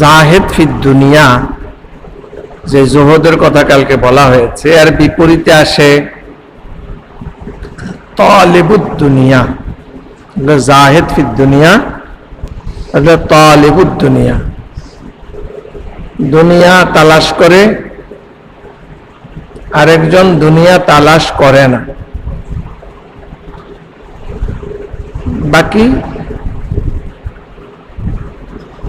জাহেদ ফি দুনিয়া, যে জোহদের কথা কালকে বলা হয়েছে আর বিপরীতে আসে তালেবুদ দুনিয়া। জাহেদ ফি দুনিয়া তালেবুদ দুনিয়া। দুনিয়া তালাশ করে, আরেকজন দুনিয়া তালাশ করে না। বাকি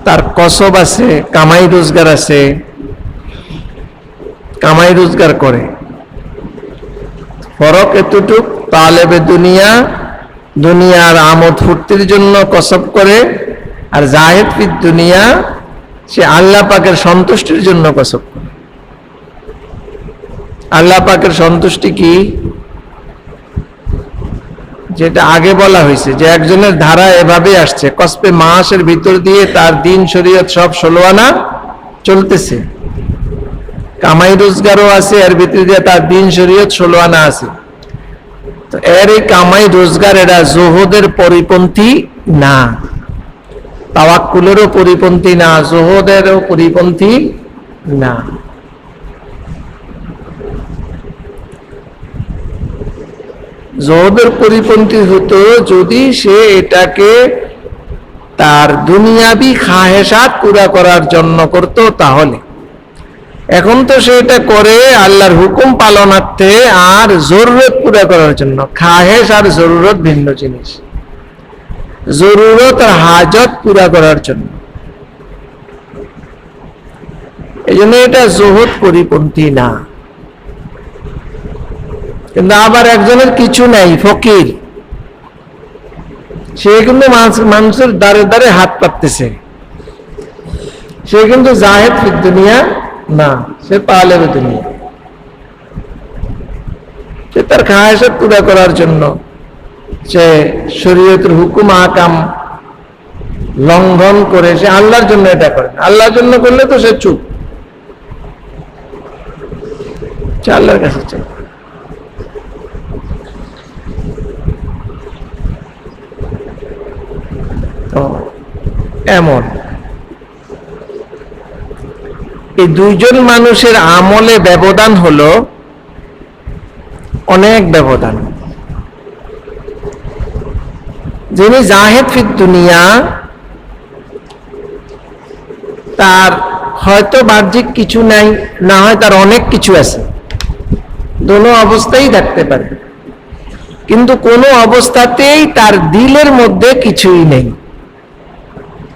তার কসব আছে, কামাই রোজগার আছে, কামাই রোজগার করে। ফরক এতটুক, তালেবে দুনিয়া, দুনিয়ার আমোদ ফুর্তির জন্য কসব করে, আর জাহেদ ফিদ দুনিয়া, সে আল্লাহ পাকের সন্তুষ্টির জন্য কসব করে। আল্লাহ পাকের সন্তুষ্টি কি? যেটা আগে বলা হয়েছে যে একজনের ধারা এভাবে আসছে কসপে মাসের ভিতর দিয়ে তার দিন শরীয়ত সব ষোলো আনা চলতেছে। কামাই রোজগারও আছে, এর ভিতর দিয়ে তার দিন শরীয়ত ষোলো আনা আছে। তো এর এই কামাই রোজগার এরা জোহদের পরিপন্থী না। তাওয়াক্কুলেরও পরিপন্থী না, জোহদেরও পরিপন্থী না। জহদের পরিপন্থী হতো যদি সে এটাকে তার দুনিয়াবি খাহেসাত পুরা করার জন্য করত তাহলে। এখন তো সে এটা করে, আল্লাহর হুকুম পালনার্থে আর জরুরত পুরা করার জন্য। খাহেস আর জরুরত ভিন্ন জিনিস। জরুরত আর হাজত পুরা করার জন্য। এই জন্য এটা জোহদ পরিপন্থী না। কিন্তু আবার একজনের কিছু নাই, ফকির। সে কিন্তু মানুষ- মানুষের দ্বারে দ্বারে হাত পাততেছে। সে কিন্তু জাহেদ দুনিয়া না, সে পালের দুনিয়া। সে তার খায়সাত পুরা করার জন্য সে শরীয়তের হুকুম আকাম লঙ্ঘন করে সে আল্লাহর জন্য এটা করে। আল্লাহর জন্য করলে তো সে চুপ। আল্লাহর কাছে চাই এমন। এই দুইজন মানুষের আমলে ব্যবধান হলো অনেক ব্যবধান। যিনি জাহেদ ফিদ দুনিয়া, তার হয়তো বাহ্যিক কিছু নাই, না হয় তার অনেক কিছু আছে। দোনো অবস্থায় থাকতে পারে। কিন্তু কোনো অবস্থাতেই তার দিলের মধ্যে কিছুই নেই।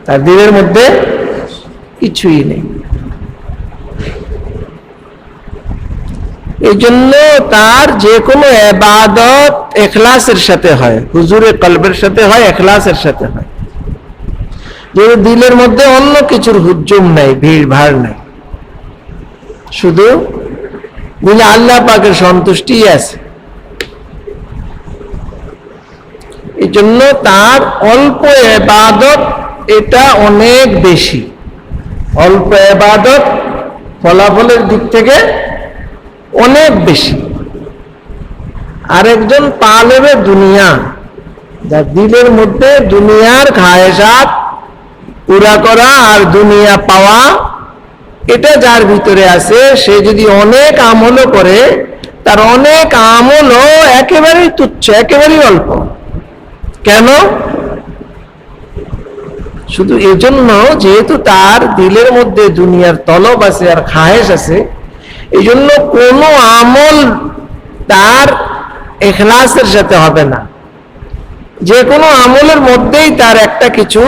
তার দিলের মধ্যে কিছুই নেই। এই জন্য তার যে কোনো এবাদত এখলাসের সাথে হয় হুজুরে কলবের সাথে হয়, এখলাসের সাথে হয়। যে দিলের মধ্যে অন্য কিছুর হুজুম নাই ভিড় ভাড় নাই, শুধু দিলে আল্লাহ পাকের সন্তুষ্টি আছে। এই জন্য তার অল্প এবাদত এটা অনেক বেশি। অল্প এবাদত ফলাফলের দিক থেকে অনেক বেশি। আরেকজন পালেবে দুনিয়া, যার দিলের মধ্যে দুনিয়ার খায়েসাত পুরা করা আর দুনিয়া পাওয়া, এটা যার ভিতরে আছে, সে যদি অনেক আমলও করে, তার অনেক আমলও একেবারেই তুচ্ছ, একেবারেই অল্প। কেন? শুধু এজন্য যেহেতু তার দিলের মধ্যে দুনিয়ার তলব আছে আর খায়েশ আছে এই জন্য কোনো আমল তার এখলাসের সাথে হবে না। যে কোনো আমলের মধ্যেই তার একটা কিছু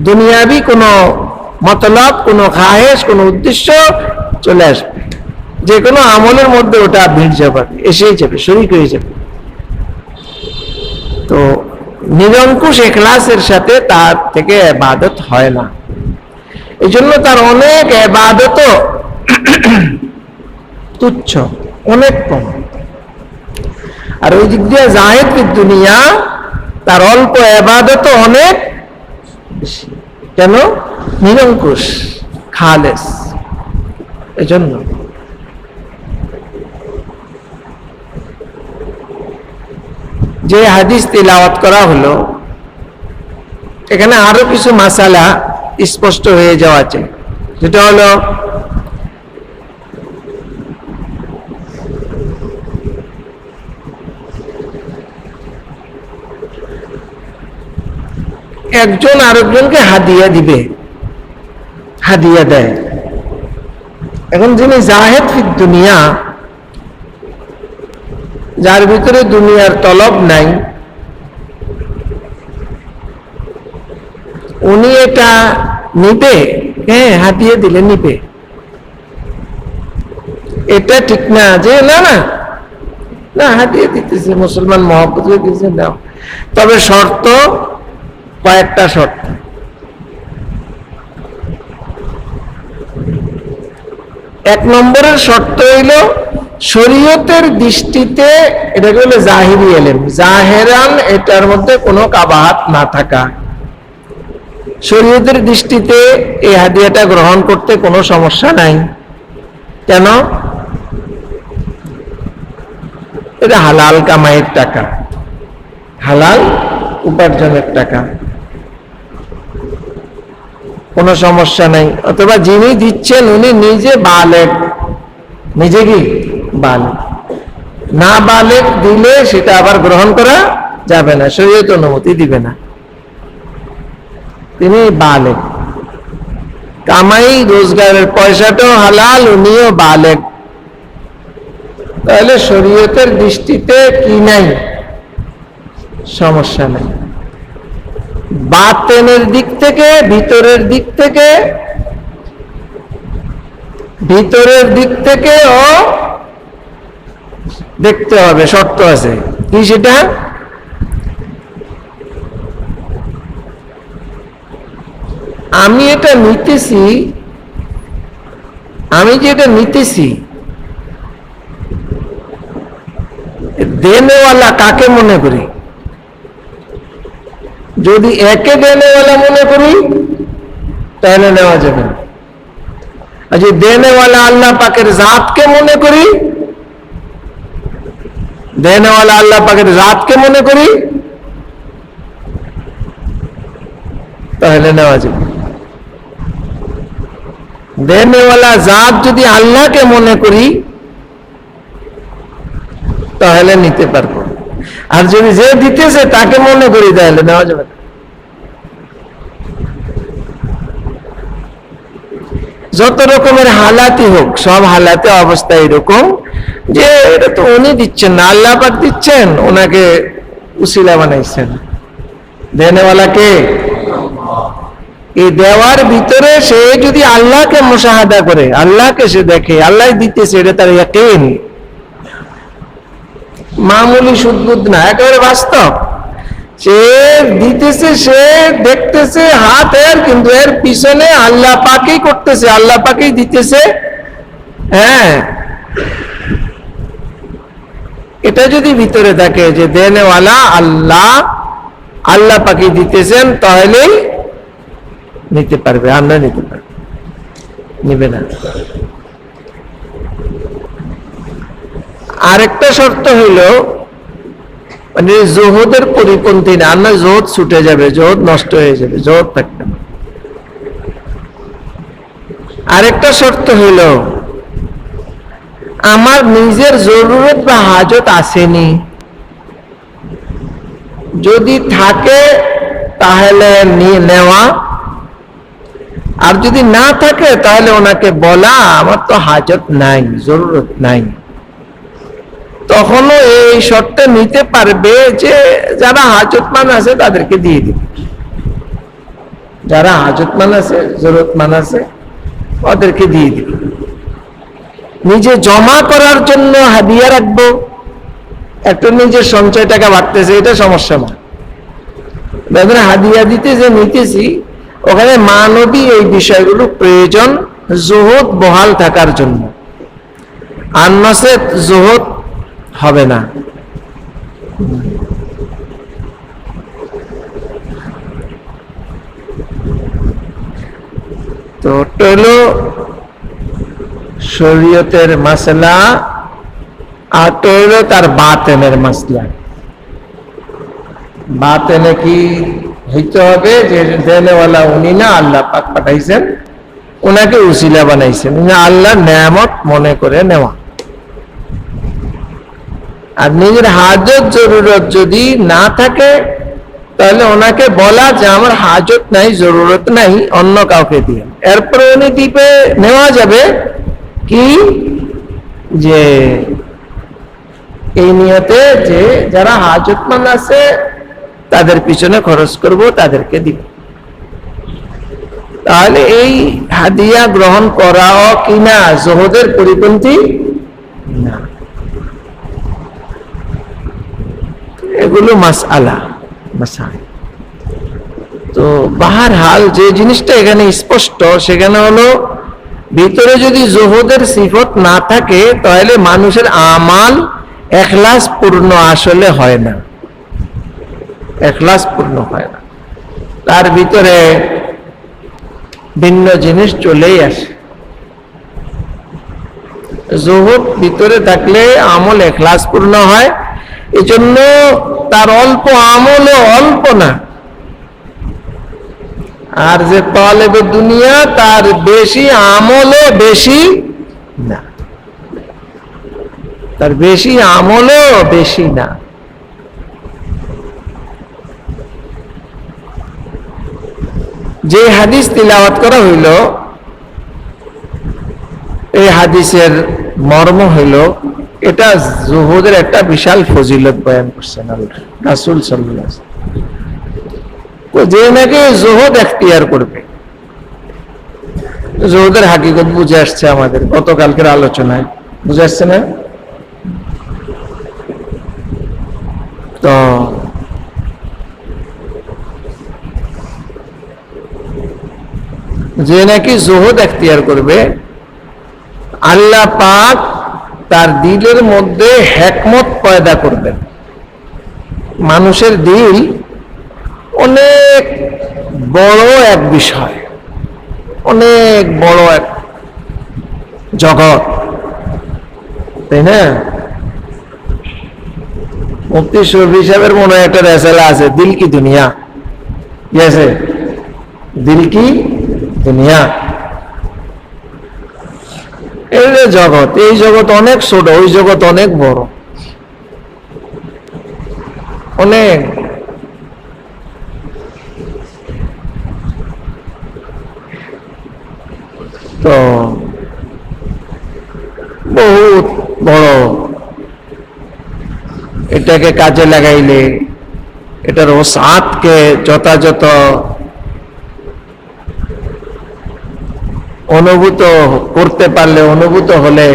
দুনিয়াবি কোনো মতলব, কোনো খাহেশ, কোনো উদ্দেশ্য চলে আসবে। যে কোনো আমলের মধ্যে ওটা ভিড় যাবে, এসেই যাবে, শরিক হয়ে যাবে। তো নিরঙ্কুশ এখলাসের সাথে তার থেকে এবাদত হয় না। এই জন্য তার অনেক এবাদত তুচ্ছ, অনেক কম। আর ওই দিক দিয়ে জাহেদ দুনিয়া, তার অল্প এবাদত অনেক কেন? নিরঙ্কুশ, খালেস। এজন্য। যে হাদিস তিলাওয়াত করা হলো, এখানে আরও কিছু মাসালা স্পষ্ট হয়ে যাওয়া চাই যেটা হলো, একজন আরেকজনকে হাদিয়া দিবে, হাদিয়া দেয়। এখন যিনি জাহেদ ফিদ দুনিয়া যার ভিতরে দুনিয়ার তলব নাই। উনি এটা নিবে হ্যাঁ হাতিয়ে দিলে নিবে। এটা ঠিক না যে, না না না, হাতিয়ে দিতেছে, মুসলমান মহব্বত দিতেছে, না। তবে শর্ত, কয়েকটা শর্ত। এক নম্বরের শর্ত হইল শরীয়তের দৃষ্টিতে এটাকে হলো জাহিরি এলেম। জাহেরান এটার মধ্যে কোনো কাবাহাত না থাকা। শরীয়তের দৃষ্টিতে এই হাদিয়াটা গ্রহণ করতে কোনো সমস্যা নাই। কেন? এটা হালাল কামাইয়ের টাকা। হালাল উপার্জনের টাকা। কোনো সমস্যা নাই। অথবা যিনি দিচ্ছেন, উনি নিজে বালেক। নিজে কি? বালেক না বালেক দিলে সেটা আবার গ্রহণ করা যাবে না শরীয়ত অনুমতি দিবে না। তিনি বালেক কামাই, রোজগারের পয়সাটাও হালাল, উনিও বালেক তাহলে শরীয়তের দৃষ্টিতে কি নাই? সমস্যা নাই। বাতেনের দিক থেকে, ভিতরের দিক থেকে, ভিতরের দিক থেকে ও দেখতে হবে, শর্ত আছে। কি সেটা? আমি এটা নিতেছি, আমি যে এটা নিতেছি, দেনেওয়ালা কাকে মনে করি? যদি একে দেনেওয়ালা মনে করি, তাহলে নেওয়া যাবে। আর যদি দেনেওয়ালা আল্লাহ পাকের জাতকে মনে করি দেনেওয়ালা আল্লাহ পাকের রাতকে মনে করি, তাহলে নেওয়া যাবে। দেনেওয়ালা জাত যদি আল্লাহকে মনে করি, তাহলে নিতে পারব। আর যদি যে দিতেছে তাকে মনে করি, তাহলে নেওয়া যাবে যত রকমের হালাতি হোক, সব হালাতে অবস্থা এরকম যে এটা তো উনি দিচ্ছেন না আল্লাহ পাক দিচ্ছেন ওনাকে উসিলা বানাইছেন। দেনেওয়ালাকে এই দেওয়ার ভিতরে সে যদি আল্লাহকে মুশাহাদা করে, আল্লাহকে সে দেখে, আল্লাহ দিতেছে, এটা তার ইয়াকিন। মামুলি সুদবুদ না, একেবারে বাস্তব। সে দিতেছে, সে দেখতেছে, হাত এর, কিন্তু এর পিছনে আল্লাহ পাকেই করতেছে, আল্লাহ পাকেই দিতেছে। হ্যাঁ। এটা যদি ভিতরে থাকে যে দেনেওয়ালা আল্লাহ আল্লাহ পাকে দিতেছেন, তাহলেই নিতে পারবে না নিতে পারবে। নিবে না। আরেকটা শর্ত হইল মানে জোহদের পরিপন্থী না না জোহদ ছুটে যাবে, জোহদ নষ্ট হয়ে যাবে, জোহদ থাকবে আরেকটা শর্ত হইল, আমার নিজের জরুরত বা হাজত আসেনি। যদি থাকে, তাহলে নেওয়া। আর যদি না থাকে, তাহলে ওনাকে বলা, আমার তো হাজত নাই, জরুরত নাই। তখনও এই শর্তে নিতে পারবে যে যারা হাজতমান আছে তাদেরকে দিয়ে দিবে। যারা হাজতমান আছে, জরুরতমান আছে, ওদেরকে দিয়ে দিবে। নিজে জমা করার জন্য হাদিয়া রাখব, একটা নিজের সঞ্চয় টাকা বাড়তেছে, এটা সমস্যা না। এখানে হাদিয়া দিতে যে নিতেছি, ওখানে মানবী এই বিষয়গুলো প্রয়োজন, জোহদ বহাল থাকার জন্য। আর নসেত জোহদ হবে না। তো হলো শরীয়তের মাসলা, আর হলো তার বাতেনের মাসলা। বাতেনে কি হইতে হবে? যে দেনেওয়ালা উনি না আল্লাহ পাক পাঠাইছেন ওনাকে উসিলা বানাইছেন। উনি আল্লাহ নেয়ামত মনে করে নেওয়া। আর নিজের হাজত জরুরত যদি না থাকে, তাহলে ওনাকে বলা যে আমার হাজত নাই, জরুরত নাই, অন্য কাউকে দিয়ে। এরপরে উনি দ্বীপে নেওয়া যাবে কি? যে এই নিয়তে যে যারা হাজতমান আছে, তাদের পিছনে খরচ করব, তাদেরকে দিব। তাহলে এই হাদিয়া গ্রহণ করাও কিনা জহদের পরিপন্থী না। এগুলো মাস আলা মাসাই তো বাহার হাল যে জিনিসটা এখানে স্পষ্ট, সেখানে হলো ভিতরে যদি জোহদের সিফত না থাকে, তাহলে মানুষের আমাল এখলাস পূর্ণ আসলে হয় না। এখলাস পূর্ণ হয় না। তার ভিতরে ভিন্ন জিনিস চলেই আসে। জোহদ ভিতরে থাকলে আমল এখলাস পূর্ণ হয় এজন্য তার অল্প আমলও অল্প না। আর যে তলেবে দুনিয়া, তার বেশি আমলও বেশি না। তার বেশি আমলও বেশি না। যে হাদিস তিলাওয়াত করা হইল, এই হাদিসের মর্ম হইল, এটা জুহুদের একটা বিশাল ফজিলত বয়ান করছেন রাসুল সাল্লাহ যে নাকি জোহদ এখতিয়ার করবে? জোহদের হাকিকত বুঝে আসছে আমাদের, গতকালকের আলোচনায়। বুঝে আসছে না? তো, যে নাকি জোহদ এখতিয়ার করবে আল্লাহ পাক তার দিলের মধ্যে হ্যাকমত পয়দা করবেন। মানুষের দিল অনেক বড় এক বিষয়, অনেক বড় এক জগৎ। তাই না? মুক্তি শরীফ হিসাবের মনে একটা রেসালা আছে, দিল কি দুনিয়া? আছে? দিল কি দুনিয়া? এই যে জগৎ, এই জগৎ অনেক ছোট, ওই জগৎ অনেক বড়। অনেক। তো, বহুত বড়। এটাকে কাজে লাগাইলে, এটার ওসাতকে যথাযথ অনুভূত করতে পারলে, অনুভূত হলে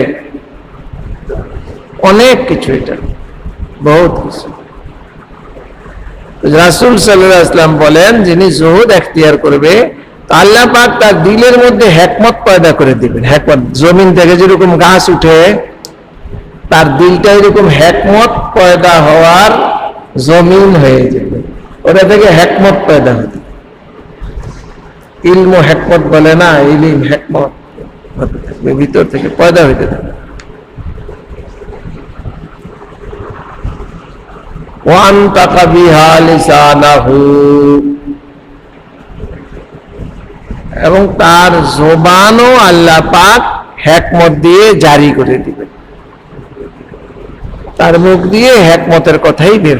অনেক কিছু এটা, বহুত কিছু। রাসুল সাল্লাহ ইসলাম বলেন, যিনি জহুদ এখতিয়ার করবে আল্লাহ পাক তার দিলের মধ্যে হ্যাকমত পয়দা করে দিবেন। হ্যাকমত জমিন থেকে যেরকম গাছ উঠে, তার দিলটা এরকম হ্যাকমত পয়দা হওয়ার জমিন হয়ে যাবে। ওটা থেকে হ্যাকমত পয়দা হতে ইলম হ্যাকমত বলে না, ইলিম হ্যাকমত ভিতর থেকে পয়দা হইতে বিহা এবং তার জোবানও আল্লাহ পাক হ্যাকমত দিয়ে জারি করে দিবেন। তার মুখ দিয়ে হ্যাকমতের কথাই বের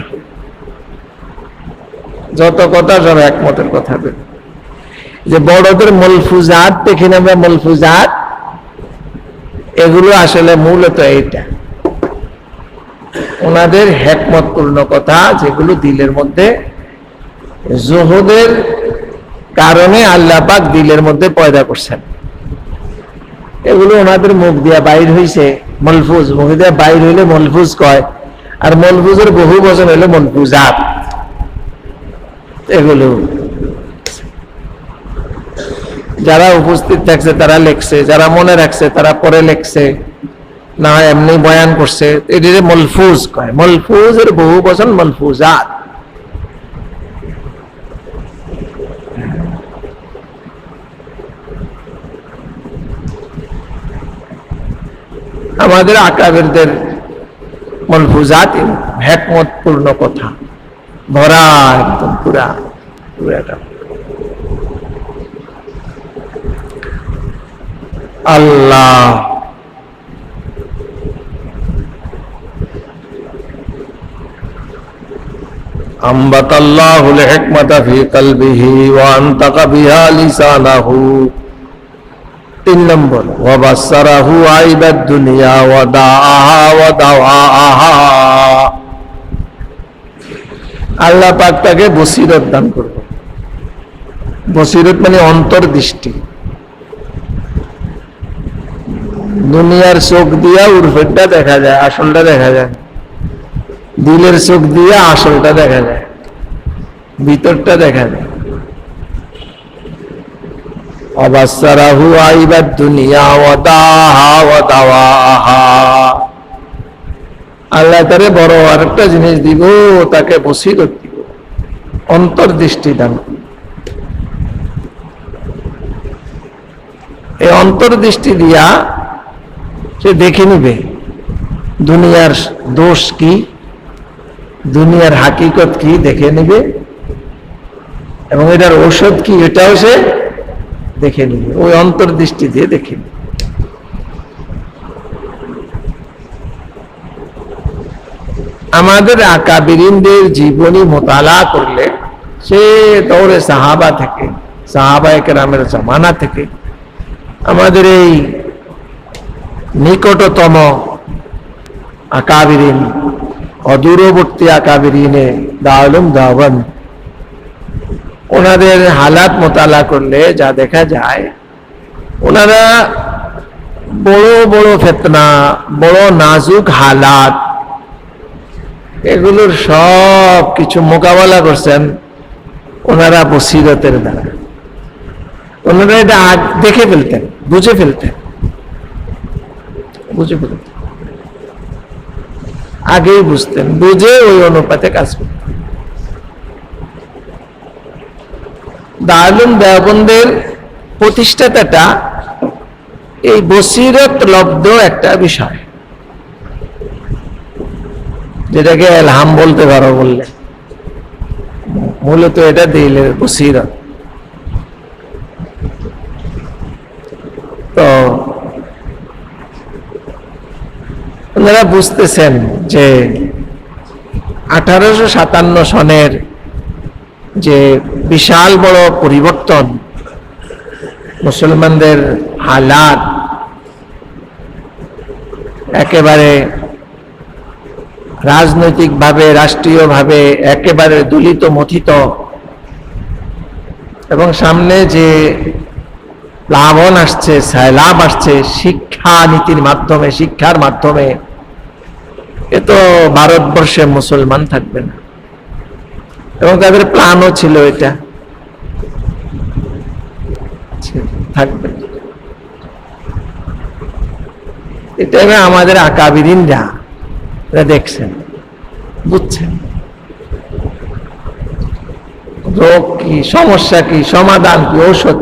যত কথা সব একমতের কথা বের যে বড়দের মলফুজাত দেখি না আমরা মলফুজাত। এগুলো আসলে মূলত এইটা। ওনাদের হ্যাকমতপূর্ণ কথা যেগুলো দিলের মধ্যে জোহদের কারণে আল্লাহ পাক দিলের মধ্যে পয়দা করছেন। এগুলো ওনাদের মুখ দিয়া বাইর হইছে, মলফুজ, মুখ দিয়া বাইর হইলে মলফুজ কয়, আর মলফুজের বহু বচন হইলে মলফুজাত। এগুলো যারা উপস্থিত থাকছে তারা লেখছে, যারা মনে রাখছে, তারা পরে লেখছে, না এমনি বয়ান করছে। এটিরে মলফুজ কয়। মলফুজের বহু বচন মলফুজাত। আমাদের আকাবেরদের মলফুজাত হ্যাকমত পূর্ণ কথা। ভরা একদম পুরা পুরাটা আল্লাহ أنبت الله الحكمة في قلبه وأنطق بها لسانه তিন নম্বর وبصره عيب الدنيا وداعها ودواءها আল্লাহ পাক তাকে বসিরত দান করবে বসিরত মানে অন্তর্দৃষ্টি দুনিয়ার চোখ দিয়া উর্ফেরটা দেখা যায়, আসলটা দেখা যায়। দিলের চোখ দিয়া আসলটা দেখা যায়। ভিতরটা দেখা যায়। অবাসারাহু আইবার দুনিয়া ওয়াদাহা ওয়াদাওয়াহা আল্লাহ তারে বড় আরেকটা জিনিস দিব, তাকে বসিরত দিব। অন্তর্দৃষ্টি দান। এই অন্তর্দৃষ্টি দিয়া সে দেখে নিবে, দুনিয়ার দোষ কি? দুনিয়ার হাকিকত কি? দেখে নিবে। এবং এটার ঔষধ কি? এটাও সে দেখে নিবে। ওই অন্তর্দৃষ্টি দিয়ে দেখে নিবে। আমাদের আকাবিরিনদের জীবনী মোতালা করলে সে দৌড়ে সাহাবা থেকে সাহাবা একরামের জমানা থেকে, আমাদের এই নিকটতম আকাবিরিন, অদূরবর্তী আকাবিরিনে দাওলুম দাওয়ান। ওনাদের হালাত মোতালা করলে যা দেখা যায়, ওনারা বড় বড় ফেতনা, বড় নাজুক হালাত, এগুলোর সব কিছু মোকাবেলা করছেন ওনারা বসিরতের দ্বারা। ওনারা এটা দেখে ফেলতেন, বুঝে ফেলতেন। বুঝে ফেলতেন আগেই বুঝতেন, বুঝে ওই অনুপাতে কাজ করতেন। দেওবন্দের প্রতিষ্ঠাতাটা এই বসিরত লব্ধ একটা বিষয়। যেটাকে এলহাম বলতে পারো বললে। মূলত এটা দিলে বসিরত। ওনারা বুঝতেছেন যে আঠারোশো সাতান্ন সনের যে বিশাল বড় পরিবর্তন মুসলমানদের হালাত একেবারে রাজনৈতিকভাবে, রাষ্ট্রীয়ভাবে একেবারে দলিত মথিত এবং সামনে যে প্লাবন আসছে লাভ আসছে শিক্ষা নীতির মাধ্যমে, শিক্ষার মাধ্যমে এ তো ভারতবর্ষে মুসলমান থাকবে না। এবং তাদের প্ল্যানও ছিল এটা। থাকবে। এটা আমাদের আকাবিরিনরা এরা দেখছেন, বুঝছেন। রোগ কি, সমস্যা কি, সমাধান কি, ঔষধ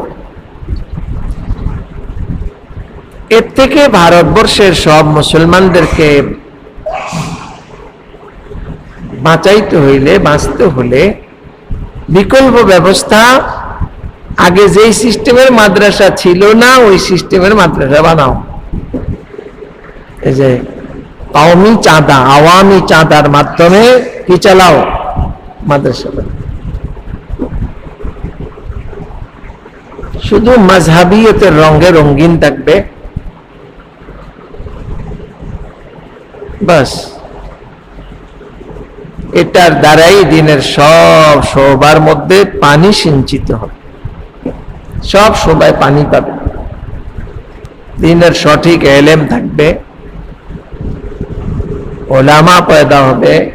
এর থেকে ভারতবর্ষের সব মুসলমানদেরকে বাঁচাইতে হইলে, বাঁচতে হলে বিকল্প ব্যবস্থা, আগে যেই সিস্টেমের মাদ্রাসা ছিল না, ওই সিস্টেমের মাদ্রাসা বানাও। এই যে, কওমি চাঁদা, আওয়ামী চাঁদার মাধ্যমে কি চালাও? মাদ্রাসা। শুধু মাঝহাবিয়তের রঙে রঙিন থাকবে। বাস। এটার দ্বারাই দিনের সব সবার মধ্যে পানি সিঞ্চিত হবে। সব সময় পানি পাবে। দিনের সঠিক এলেম থাকবে। ওলামা পয়দা হবে।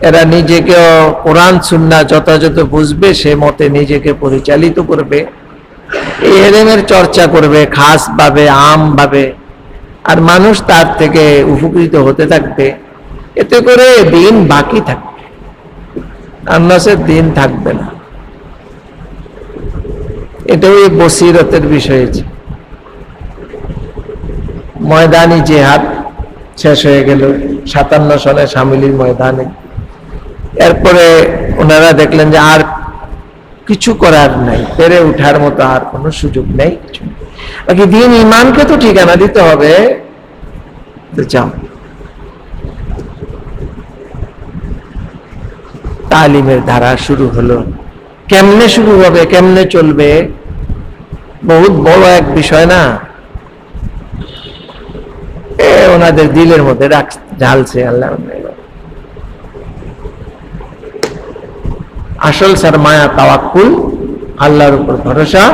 এরা নিজেকে কোরআন সুন্না যথাযথ বুঝবে, সে মতে নিজেকে পরিচালিত করবে। এই এলেমের চর্চা করবে, খাস ভাবে, আম ভাবে। আর মানুষ তার থেকে উপকৃত হতে থাকবে। এতে করে দিন বাকি থাকবে। আন্নাসের দিন থাকবে না। এটা ওই বসিরতের বিষয়। ময়দানি জেহাদ শেষ হয়ে গেল, সাতান্ন সনে সামিলির ময়দানে। এরপরে ওনারা দেখলেন যে আর কিছু করার নাই, পেরে উঠার মতো আর কোনো সুযোগ নেই। কিছু। বাকি দিন ইমানকে তো ঠিকানা দিতে হবে। যাও। তালিমের ধারা শুরু হলো। কেমনে শুরু হবে, কেমনে চলবে? বহুত বড় এক বিষয় না? এ, ওনাদের দিলের মধ্যে রাখ ঢালছে আল্লাহ আসল সারমায়া তাওয়াক্কুল, আল্লাহর উপর ভরসা।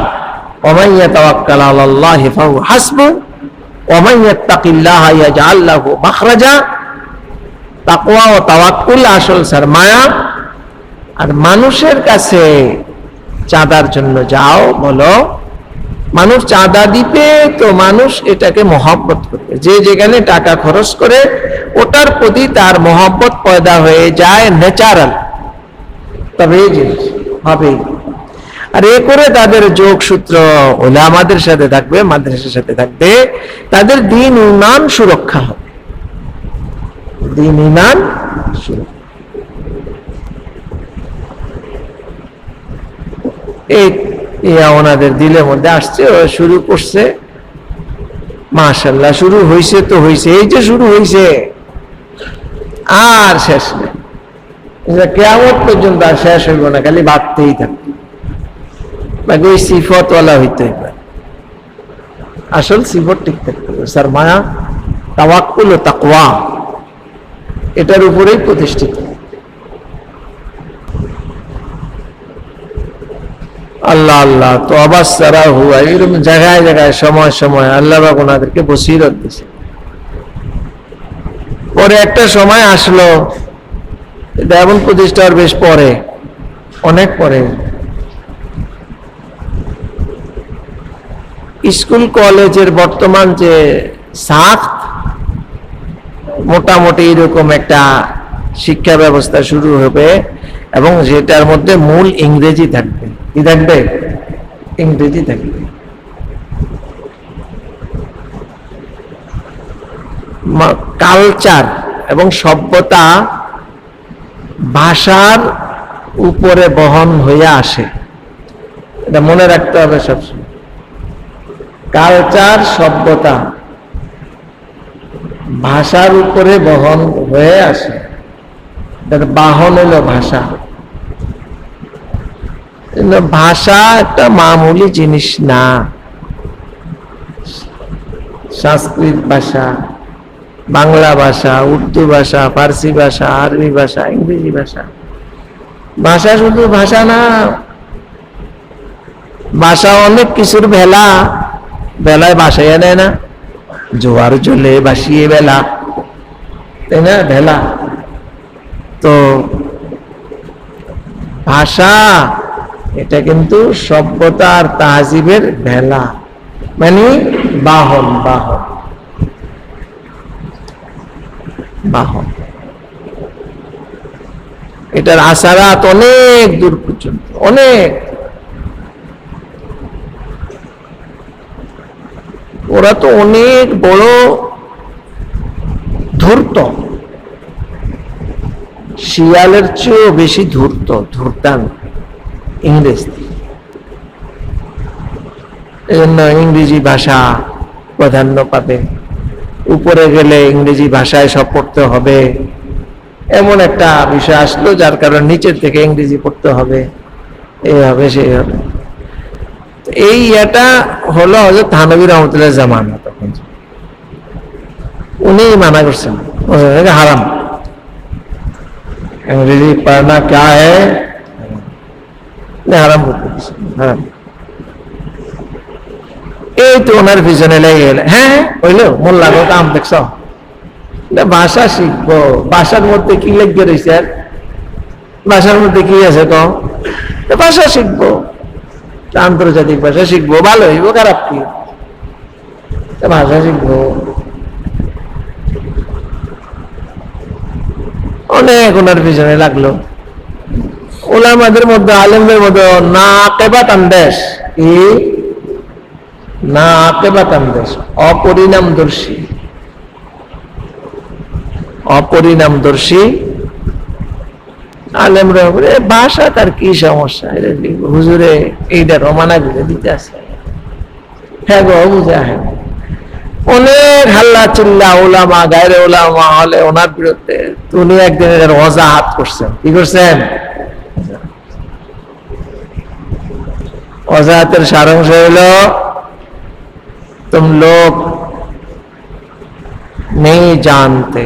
ওমাইয়া তাওয়াক্কাল আলাল্লাহি ফাহু হাসবু, ওমান ইয়াত্তাকিল্লাহ ইয়াজআল লাহু মাখরাজা। তাকওয়া ও তাওয়াক্কুল, আসল সারমায়া আর মানুষের কাছে চাঁদার জন্য যাও, বলো। মানুষ চাঁদা দিবে তো মানুষ এটাকে মহব্বত করবে। যে যেখানে টাকা খরচ করে, ওটার প্রতি তার মহব্বত পয়দা হয়ে যায় ন্যাচারাল তবে জিনিস হবেই আর এ করে তাদের যোগ সূত্র ওলা আমাদের সাথে থাকবে, মাদ্রাসার সাথে থাকবে। তাদের দিন ইমান সুরক্ষা হবে। দিন ইমান সুরক্ষা। এই, ইয়া ওনাদের দিলের মধ্যে আসছে শুরু করছে। মাশাল্লাহ শুরু হইছে তো হয়েছে এই যে শুরু হইছে। আর শেষ নেই। কেমন পর্যন্ত আর শেষ হইব না, খালি ভাবতেই থাকবে। বাকি ওই সিফতওয়ালা হইতে হইবে আসল সিফত ঠিক থাকতে হবে। স্যার, মায়া, তাওয়াক্কুল ও তাকওয়া, এটার উপরেই প্রতিষ্ঠিত। আল্লাহ আল্লাহ। তো সারা হুয়া, এরকম জায়গায় জায়গায়, সময় সময় আল্লাহ বাবা ওনাদেরকে বসিরত দিছে। পরে একটা সময় আসলো এমন প্রতিষ্ঠার বেশ পরে, অনেক পরে। স্কুল, কলেজের বর্তমান যে সাখ মোটামুটি এরকম একটা শিক্ষা ব্যবস্থা শুরু হবে এবং যেটার মধ্যে মূল ইংরেজি থাকবে। কি থাকবে? ইংরেজি থাকবে। কালচার এবং সভ্যতা ভাষার উপরে বহন হয়ে আসে। এটা মনে রাখতে হবে সবসময়। কালচার সভ্যতা ভাষার উপরে বহন হয়ে আসে। এটার বাহন হলো ভাষা। ভাষা একটা মামুলি জিনিস না। সংস্কৃত ভাষা, বাংলা ভাষা, উর্দু ভাষা, ফার্সি ভাষা, আরবি ভাষা, ইংরেজি ভাষা। ভাষা শুধু ভাষা না, ভাষা অনেক কিছুর বেলা বেলায় বাসাইয়া নেয় না, জোয়ার জলে বাসিয়ে বেলা তাই না? ভেলা। তো ভাষা এটা কিন্তু সভ্যতা আর তাহজিবের ভেলা। মানে বাহন বাহন। বাহন। এটার আশারাত অনেক দূর পর্যন্ত, অনেক। ওরা তো অনেক বড় ধূর্ত। শিয়ালের চেয়েও বেশি ধূর্ত ধূর্তান ইংরেজ। এজন্য ইংরেজি ভাষা প্রাধান্য পাবে। উপরে গেলে ইংরেজি ভাষায় সব পড়তে হবে। এমন একটা বিষয় আসলো, যার কারণে নিচের থেকে ইংরেজি পড়তে হবে। এই হবে সেই হবে এই এটা হলো হজরত থানবী রহমতুল্লাহ জামানা তখন। উনি মানা করছেন হারাম। ইংরেজি পড়না ক্যা হ্যাঁ হারাম করতে দিছে, হারাম এই তো ওনার পিছনে লেগে গেলে। হ্যাঁ হইল মোল্লা গো কাম দেখছ? ভাষা শিখব। ভাষার মধ্যে কি লেগে রয়েছে আর? ভাষার মধ্যে কি আছে তো ভাষা শিখব। আন্তর্জাতিক ভাষা শিখব ভালো হইব খারাপ কি? ভাষা শিখব। অনেক ওনার পিছনে লাগল। ওলামাদের মধ্যে, আলেমদের মধ্যে না আকেবা তান্দেশ কি? না আকেবা তান্দেশ অপরিণামদর্শী। অপরিণামদর্শী। আলেমরা বলে ভাষা তার কি সমস্যা? হুজুরে এইটা রমানা করে দিতে আছে হ্যাঁ গো, বুঝা হ্যাঁ অনেক হাল্লা চিল্লা ওলামা গায়ের ওলামা হলে ওনার বিরুদ্ধে উনি একদিন এর অজাহাত করছেন। কি করছেন? অজাহাতের সারাংশ হইল তুম লোক নেই জানতে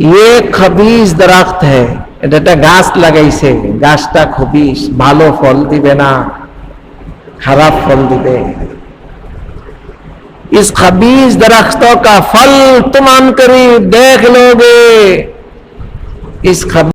ইয়ে খবিস দরখত হ্যাঁ এটা একটা গাছ লাগাইছে গাছটা খবিস ভালো ফল দিবে না খারাপ फल दिए इस खबीज दरख्तों का फल तुम आन करीब देख लोगे इस खबीज